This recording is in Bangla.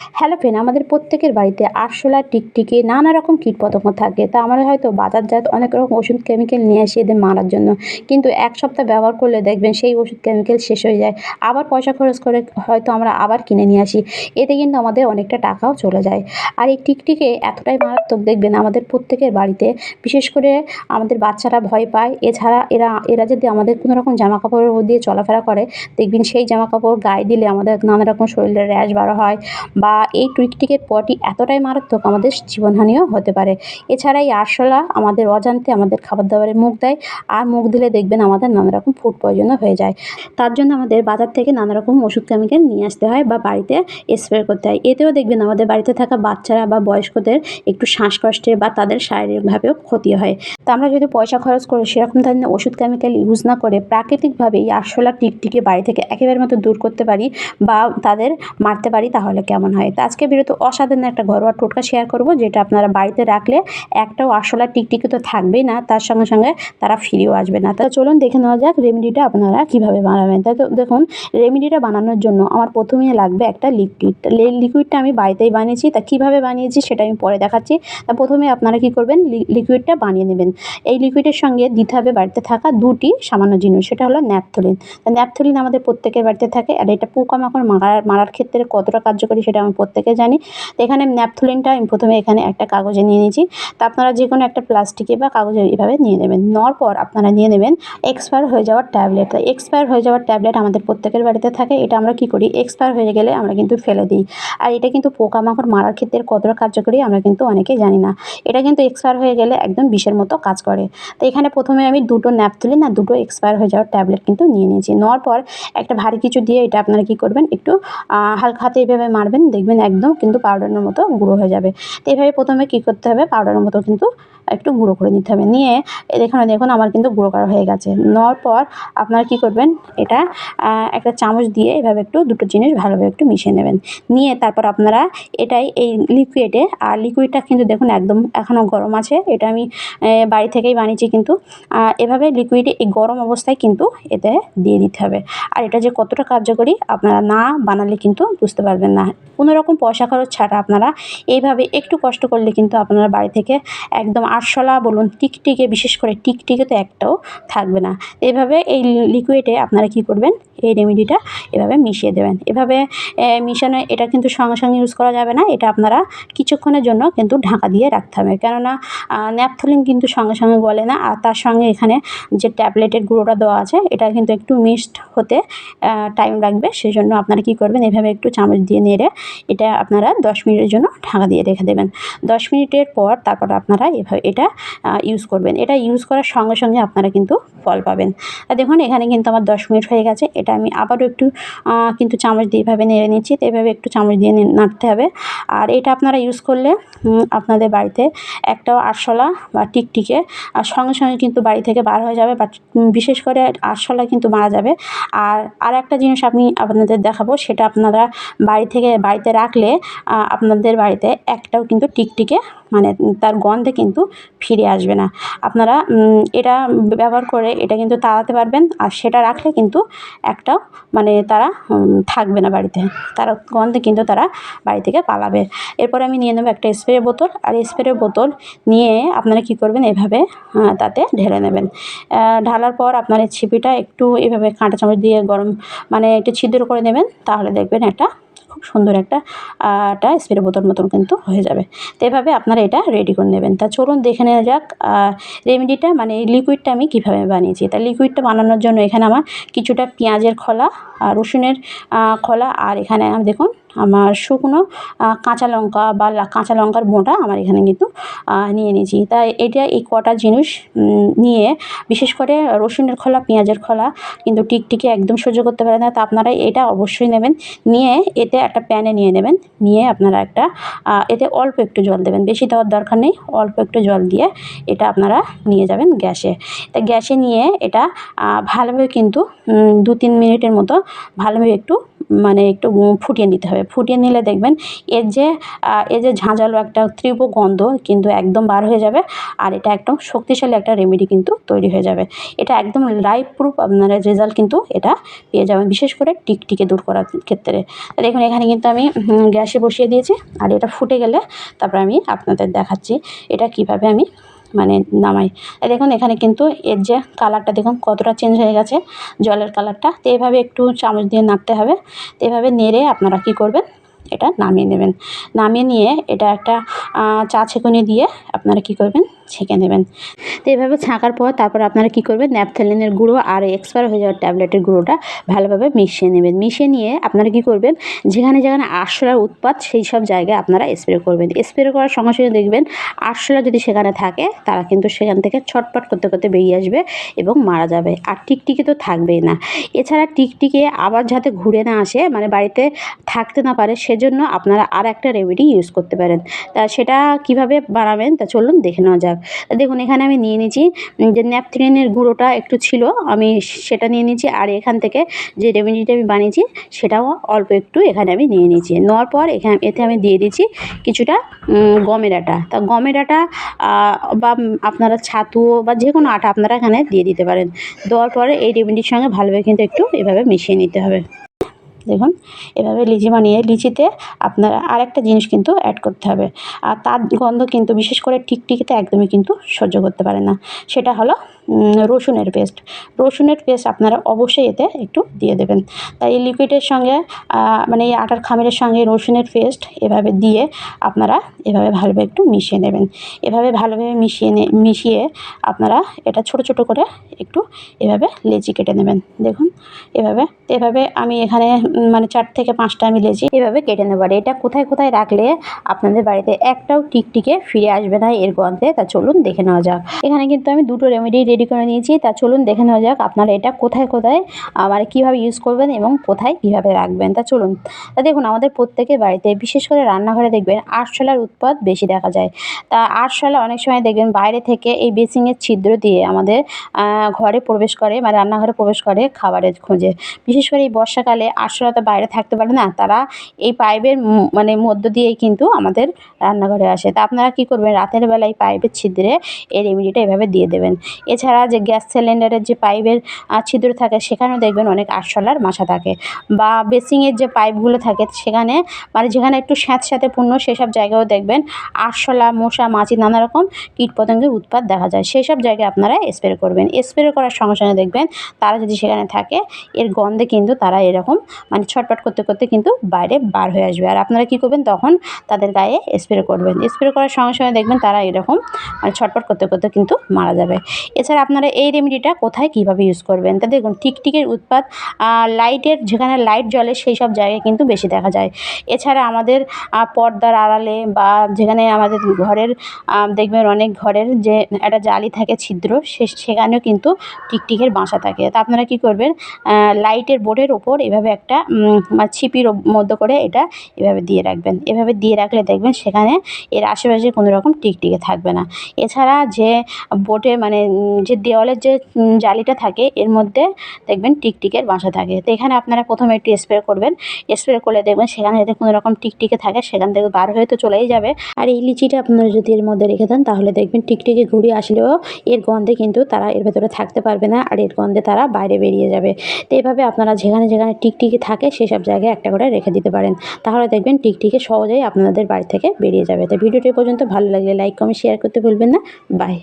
হ্যালো ফ্রেন্ড, আমাদের প্রত্যেকের বাড়িতে আরশোলা, টিকটিকি, নানা রকম কীটপতঙ্গ থাকে। তা আমরা হয়তো বাজারজাত অনেক রকম ওষুধ কেমিক্যাল নিয়ে আসি এদের মারার জন্য। কিন্তু এক সপ্তাহ ব্যবহার করলে দেখবেন সেই ওষুধ কেমিক্যাল শেষ হয়ে যায়। আবার পয়সা খরচ করে হয়তো আমরা আবার কিনে নিয়ে আসি। এতে কিন্তু আমাদের অনেকটা টাকাও চলে যায়। আর এই টিকটিকে এতটাই মারাত্মক দেখবেন আমাদের প্রত্যেকের বাড়িতে। বিশেষ করে আমাদের বাচ্চারা ভয় পায়। এছাড়া এরা এরা যদি আমাদের কোনো রকম জামা কাপড় দিয়ে চলাফেরা করে, দেখবেন সেই জামা কাপড় গায়ে দিলে আমাদের নানা রকম শরীরে র্যাশ বার হয় বা এই টুইকটিকের পটি এতটাই মারাত্মক আমাদের জীবনহানিও হতে পারে। এছাড়া এই আরশোলা আমাদের অজান্তে আমাদের খাবার দাবারে মুখ দেয়, আর মুখ দিলে দেখবেন আমাদের নানা রকম ফুড পয়জনও হয়ে যায়। তার জন্য আমাদের বাজার থেকে নানা রকম ওষুধ কেমিক্যাল নিয়ে আসতে হয় বা বাড়িতে স্প্রে করতে হয়। এতেও দেখবেন আমাদের বাড়িতে থাকা বাচ্চারা বা বয়স্কদের একটু শ্বাসকষ্টে বা তাদের শারীরিকভাবেও ক্ষতি হয়। তা আমরা যদি পয়সা খরচ করে সেরকম ধরনের ওষুধ কেমিক্যাল ইউজ না করে প্রাকৃতিকভাবে এই আরশোলা টিকটিকে বাড়ি থেকে একেবারে মতো দূর করতে পারি বা তাদের মারতে পারি, তাহলে কেমন হয়? তা আজকে বিরত অসাধারণ একটা ঘরোয়া টোটকা শেয়ার করব, যেটা আপনারা বাড়িতে রাখলে একটাও আরশোলা টিকটিকি তো থাকবেই না, তার সঙ্গে সঙ্গে তারা ফিরেও আসবে না। তা চলুন দেখে নেওয়া যাক রেমেডিটা আপনারা কীভাবে বানাবেন। তাই তো দেখুন রেমেডিটা বানানোর জন্য আমার প্রথমেই লাগবে একটা লিকুইড লিকুইডটা আমি বাড়িতেই বানিয়েছি, তা কীভাবে বানিয়েছি সেটা আমি পরে দেখাচ্ছি। তা প্রথমে আপনারা কী করবেন লিকুইডটা বানিয়ে নেবেন। এই লিকুইডের সঙ্গে দিতে হবে বাড়িতে থাকা দুটি সামান্য জিনিস, সেটা হলো ন্যাপথলিন। ন্যাপথলিন আমাদের প্রত্যেকের বাড়িতে থাকে, আর এটা পোকামাকড় মারার মারার ক্ষেত্রে কতটা কার্যকরী সেটা আমি প্রত্যেকে জানি। তো এখানে ন্যাপথলিনটা আমি প্রথমে এখানে একটা কাগজে নিয়ে নিয়েছি। তা আপনারা যে কোনো একটা প্লাস্টিকে বা কাগজে এইভাবে নিয়ে নেবেন। নেওয়ার পর আপনারা নিয়ে নেবেন এক্সপায়ার হয়ে যাওয়ার ট্যাবলেট। এক্সপায়ার হয়ে যাওয়ার ট্যাবলেট আমাদের প্রত্যেকের বাড়িতে থাকে। এটা আমরা কী করি? এক্সপায়ার হয়ে গেলে আমরা কিন্তু ফেলে দিই। আর এটা কিন্তু পোকামাকড় মারার ক্ষেত্রে কতটা কার্যকরী আমরা কিন্তু অনেকেই জানি না। এটা কিন্তু এক্সপায়ার হয়ে গেলে একদম বিষের মতো কাজ করে। তো এখানে প্রথমে আমি দুটো ন্যাপথলিন আর দুটো এক্সপায়ার হয়ে যাওয়ার ট্যাবলেট কিন্তু নিয়ে নিয়েছি। নেওয়ার পর একটা ভারী কিছু দিয়ে এটা আপনারা কী করবেন? একটু হালকা হাতে এইভাবে মারবেন। দেখবেন একদম কিন্তু পাউডারের মতো গুঁড়ো হয়ে যাবে। তো এভাবে প্রথমে কী করতে হবে? পাউডারের মতো কিন্তু একটু গুঁড়ো করে নিতে হবে। নিয়ে এখানে দেখুন আমার কিন্তু গুঁড়ো করা হয়ে গেছে। নেওয়ার পর আপনারা কী করবেন, এটা একটা চামচ দিয়ে এভাবে একটু দুটো জিনিস ভালোভাবে একটু মিশিয়ে নেবেন। নিয়ে তারপর আপনারা এটাই, এই লিকুইডে আর লিকুইডটা কিন্তু দেখুন, একদম এখনও গরম আছে। এটা আমি বাড়ি থেকেই বানিয়েছি কিন্তু এভাবে লিকুইডে এই গরম অবস্থায় কিন্তু এতে দিয়ে দিতে হবে। আর এটা যে কতটা কার্যকরী, আপনারা না বানালে কিন্তু বুঝতে পারবেন না। কোনো রকম পয়সা খরচ ছাড়া আপনারা এইভাবে একটু কষ্ট করলে কিন্তু আপনারা বাড়ি থেকে একদম আরশোলা বলুন, টিকটিকে, বিশেষ করে টিকটিকে তো একটাও থাকবে না। এভাবে এই লিকুইডে আপনারা কী করবেন? এই রেমেডিটা এভাবে মিশিয়ে দেবেন। এভাবে মিশানো, এটা কিন্তু সঙ্গে সঙ্গে ইউজ করা যাবে না। এটা আপনারা কিছুক্ষণের জন্য কিন্তু ঢাকা দিয়ে রাখতে হবে। কেননা ন্যাপথলিন কিন্তু সঙ্গে সঙ্গে গলে না। আর তার সঙ্গে এখানে যে ট্যাবলেটের গুঁড়োটা দেওয়া আছে, এটা কিন্তু একটু মিক্সড হতে টাইম লাগবে। সেই জন্য আপনারা কী করবেন? এভাবে একটু চামচ দিয়ে নেড়ে এটা আপনারা দশ মিনিটের জন্য ঢাকা দিয়ে রেখে দেবেন। দশ মিনিটের পর তারপর আপনারা এভাবে এটা ইউজ করবেন। এটা ইউজ করার সঙ্গে সঙ্গে আপনারা কিন্তু ফল পাবেন। আর দেখুন, এখানে কিন্তু আমার দশ মিনিট হয়ে গেছে। এটা আমি আবারও একটু কিন্তু চামচ দিয়ে এভাবে নেড়ে নিচ্ছি। তো এভাবে একটু চামচ দিয়ে নাড়তে হবে। আর এটা আপনারা ইউজ করলে আপনাদের বাড়িতে একটাও আরশোলা বা টিকটিকে, আর সঙ্গে সঙ্গে কিন্তু বাড়ি থেকে বার হয়ে যাবে। বাট বিশেষ করে আরশোলা কিন্তু মারা যাবে। আর আর একটা জিনিস আমি আপনাদের দেখাবো, সেটা আপনারা বাড়ি থেকে, বাড়িতে রাখলে আপনাদের বাড়িতে একটাও কিন্তু টিকটিকে মানে তার গন্ধে কিন্তু ফিরে আসবে না। আপনারা এটা ব্যবহার করে এটা কিন্তু তাড়াতে পারবেন আর সেটা রাখলে কিন্তু একটাও মানে তারা থাকবে না বাড়িতে। তারা গন্ধে কিন্তু তারা বাড়ি থেকে পালাবে। এরপরে আমি নিয়ে নেব একটা স্প্রে বোতল আর স্প্রে বোতল নিয়ে আপনারা কী করবেন এভাবে তাতে ঢেলে নেবেন। ঢালার পর আপনার ছিপিটা একটু এভাবে কাঁটা চামচ দিয়ে গরম মানে একটু ছিদ্র করে নেবেন, তাহলে দেখবেন একটা খুব সুন্দর একটা একটা স্প্রে বোতল মতন কিন্তু হয়ে যাবে। তো এভাবে আপনারা এটা রেডি করে নেবেন। তা চলুন দেখে নেওয়া যাক রেমেডিটা মানে লিকুইডটা আমি কীভাবে বানিয়েছি। তা লিকুইডটা বানানোর জন্য এখানে আমার কিছুটা পেঁয়াজের খোলা আর রসুনের খোলা, আর এখানে দেখুন আমার শুকনো কাঁচা লঙ্কা বা কাঁচা লঙ্কার বোঁটা আমার এখানে কিন্তু নিয়ে নিয়েছি। তাই এটা এই কটা জিনিস নিয়ে বিশেষ করে রসুনের খোলা, পেঁয়াজের খোলা কিন্তু টিকটিকি একদম সহ্য করতে পারে না। তা আপনারা এটা অবশ্যই নেবেন। নিয়ে এতে একটা প্যানে নিয়ে নেবেন। নিয়ে আপনারা একটা এতে অল্প একটু জল দেবেন। বেশি দেওয়ার দরকার নেই। অল্প একটু জল দিয়ে এটা আপনারা নিয়ে যাবেন গ্যাসে। তা গ্যাসে নিয়ে এটা ভালোভাবে কিন্তু দু তিন মিনিটের মতো ভালোভাবে একটু মানে একটু ফুটিয়ে নিতে হবে। ফুটিয়ে নিলে দেখবেন এর যে এর যে ঝাঁঝালো একটা তীব্র গন্ধ কিন্তু একদম বার হয়ে যাবে আর এটা একদম শক্তিশালী একটা রেমেডি কিন্তু তৈরি হয়ে যাবে। এটা একদম লাইফ প্রুফ আপনারা রেজাল্ট কিন্তু এটা পেয়ে যাবেন, বিশেষ করে টিকটিকে দূর করার ক্ষেত্রে। দেখুন, এখানে কিন্তু আমি গ্যাসে বসিয়ে দিয়েছি আর এটা ফুটে গেলে তারপর আমি আপনাদের দেখাচ্ছি এটা কীভাবে আমি মানে নামাই। দেখুন, এখানে কিন্তু এর যে কালারটা দেখুন, কতটা চেঞ্জ হয়ে গেছে, জলের কালারটা তো এভাবে একটু চামচ দিয়ে নাড়তে হবে। তো এভাবে নেড়ে আপনারা কি করবেন, এটা নামিয়ে নেবেন। নামিয়ে নিয়ে এটা একটা চা ছেঁকুনি দিয়ে আপনারা কি করবেন, ছেঁকে নেবেন। তো এভাবে ছাঁকার পর তারপর আপনারা কি করবেন? ন্যাপথেলিনের গুঁড়ো আর এক্সপায়ার হয়ে যাওয়ার ট্যাবলেটের গুঁড়োটা ভালোভাবে মিশিয়ে নেবেন। মিশিয়ে নিয়ে আপনারা কি করবেন? যেখানে যেখানে আরশোলার উৎপাত সেই সব জায়গায় আপনারা স্প্রে করবেন। স্প্রে করার সঙ্গে সঙ্গে দেখবেন আরশোলা যদি সেখানে থাকে, তারা কিন্তু সেখান থেকে ছটপট করতে করতে বেরিয়ে আসবে এবং মারা যাবে। আর টিকটিকি তো থাকবেই না। এছাড়া টিকটিকে আবার যাতে ঘুরে না আসে মানে বাড়িতে থাকতে না পারে, সেজন্য আপনারা আর একটা রেমেডি ইউজ করতে পারেন। তা সেটা কীভাবে বানাবেন? তা চলুন দেখে নেওয়া যাক। দেখুন, এখানে আমি নিয়ে নিয়েছি যে ন্যাপথ্রিনের গুঁড়োটা একটু ছিল, আমি সেটা নিয়ে নিয়েছি আর এখান থেকে যে রেমেডিটা আমি বানিয়েছি, সেটাও অল্প একটু এখানে আমি নিয়ে নিয়েছি নেওয়ার পর এখানে, এতে আমি দিয়ে দিয়েছি কিছুটা গমের আটা। তা গমের আটা বা আপনারা ছাতু বা যে কোনো আটা আপনারা এখানে দিয়ে দিতে পারেন। দেওয়ার পরে এই রেমেডির সঙ্গে ভালোভাবে কিন্তু একটু এভাবে মিশিয়ে নিতে হবে। দেখুন, এভাবে লিচি বানিয়ে লিচিতে আপনারা আরেকটা জিনিস কিন্তু অ্যাড করতে হবে। আর তার গন্ধ কিন্তু বিশেষ করে টিকটিকিতে একদমই কিন্তু সহ্য করতে পারে না। সেটা হলো রসুনের পেস্ট রসুনের পেস্ট আপনারা অবশ্যই এতে একটু দিয়ে দেবেন। তাই এই লিকুইডের সঙ্গে মানে এই আটার খামিরের সঙ্গে রসুনের পেস্ট এভাবে দিয়ে আপনারা এভাবে ভালোভাবে একটু মিশিয়ে নেবেন। এভাবে ভালোভাবে মিশিয়ে মিশিয়ে আপনারা এটা ছোট ছোট করে একটু এভাবে লেচি কেটে নেবেন। দেখুন, এভাবে এভাবে আমি এখানে মানে চার থেকে পাঁচটা আমি লেচি এভাবে কেটে নেব। আর এটা কোথায় কোথায় রাখলে আপনাদের বাড়িতে একটাও টিকটিকে ফিরে আসবে না এর গন্ধে, তা চলুন দেখে নেওয়া যাক। এখানে কিন্তু আমি দুটো রেমেডি রেডি করে নিয়েছি। তা চলুন দেখে নেওয়া যাক আপনারা এটা কোথায় কোথায় মানে কীভাবে ইউজ করবেন এবং কোথায় কীভাবে রাখবেন। তা চলুন। তা দেখুন, আমাদের প্রত্যেকের বাড়িতে, বিশেষ করে রান্নাঘরে দেখবেন আরশোলার উৎপাদ বেশি দেখা যায়। তা আরশোলা অনেক সময় দেখবেন বাইরে থেকে এই বেসিংয়ের ছিদ্র দিয়ে আমাদের ঘরে প্রবেশ করে মানে রান্নাঘরে প্রবেশ করে খাবারের খোঁজে। বিশেষ করে এই বর্ষাকালে আরশোলা তো বাইরে থাকতে পারে না, তারা এই পাইপের মানে মধ্য দিয়েই কিন্তু আমাদের রান্নাঘরে আসে। তা আপনারা কী করবেন? রাতের বেলায় পাইপের ছিদ্রে এই রেমেডিটা এভাবে দিয়ে দেবেন। এছাড়া যে গ্যাস সিলিন্ডারের যে পাইপের ছিদ্র থাকে, সেখানেও দেখবেন অনেক আরশোলার মাছা থাকে। বা বেসিংয়ের যে পাইপগুলো থাকে, সেখানে মানে যেখানে একটু স্যাঁতস্যাঁতে পূর্ণ, সেসব জায়গায়ও দেখবেন আরশোলা, মশা, মাছি, নানা রকম কীটপতঙ্গের উৎপাত দেখা যায়। সেই সব জায়গায় আপনারা স্প্রে করবেন। স্প্রে করার সঙ্গে সঙ্গে দেখবেন তারা যদি সেখানে থাকে, এর গন্ধে কিন্তু তারা এরকম মানে ছটপট করতে করতে কিন্তু বাইরে বার হয়ে আসবে। আর আপনারা কী করবেন, তখন তাদের গায়ে স্প্রে করবেন। স্প্রে করার সঙ্গে সঙ্গে দেখবেন তারা এরকম মানে ছটপট করতে করতে কিন্তু মারা যাবে। এছাড়া আপনারা এই রেমেডিটা কোথায় কীভাবে ইউজ করবেন? তা দেখুন, টিকটিকের উৎপাত লাইটের যেখানে লাইট জ্বলে সেই সব জায়গায় কিন্তু বেশি দেখা যায়। এছাড়া আমাদের পর্দার আড়ালে বা যেখানে আমাদের ঘরের দেখবেন অনেক ঘরের যে একটা জালি থাকে ছিদ্র, সে, সেখানেও কিন্তু টিকটিকের বাসা থাকে। তা আপনারা কী করবেন? লাইটের বোর্ডের ওপর এভাবে একটা ছিপির মধ্য করে এটা এভাবে দিয়ে রাখবেন। এভাবে দিয়ে রাখলে দেখবেন সেখানে এর আশেপাশে কোনো রকম টিকটিকে থাকবে না। এছাড়া যে বোটে মানে যে দেওয়ালের যে জালিটা থাকে, এর মধ্যে দেখবেন টিকটিকের বাসা থাকে। তো এখানে আপনারা প্রথমে একটু স্প্রে করবেন। স্প্রে করলে দেখবেন সেখানে যদি কোনো রকম টিকটিকে থাকে, সেখান থেকে বার হয়ে তো চলেই যাবে। আর এই লিচিটা আপনারা যদি এর মধ্যে রেখে দেন, তাহলে দেখবেন টিকটিকি ঘুরে আসলেও এর গন্ধে কিন্তু তারা এর ভেতরে থাকতে পারবে না, আর এর গন্ধে তারা বাইরে বেরিয়ে যাবে। তো এইভাবে আপনারা যেখানে যেখানে টিকটিকি থাকে, সেসব জায়গায় একটা করে রেখে দিতে পারেন। তাহলে দেখবেন টিকটিকি সহজেই আপনাদের বাড়ি থেকে বেরিয়ে যাবে। তো ভিডিওটি পর্যন্ত ভালো লাগলে লাইক, কমেন্ট, শেয়ার করতে ভুলবেন না। বাই।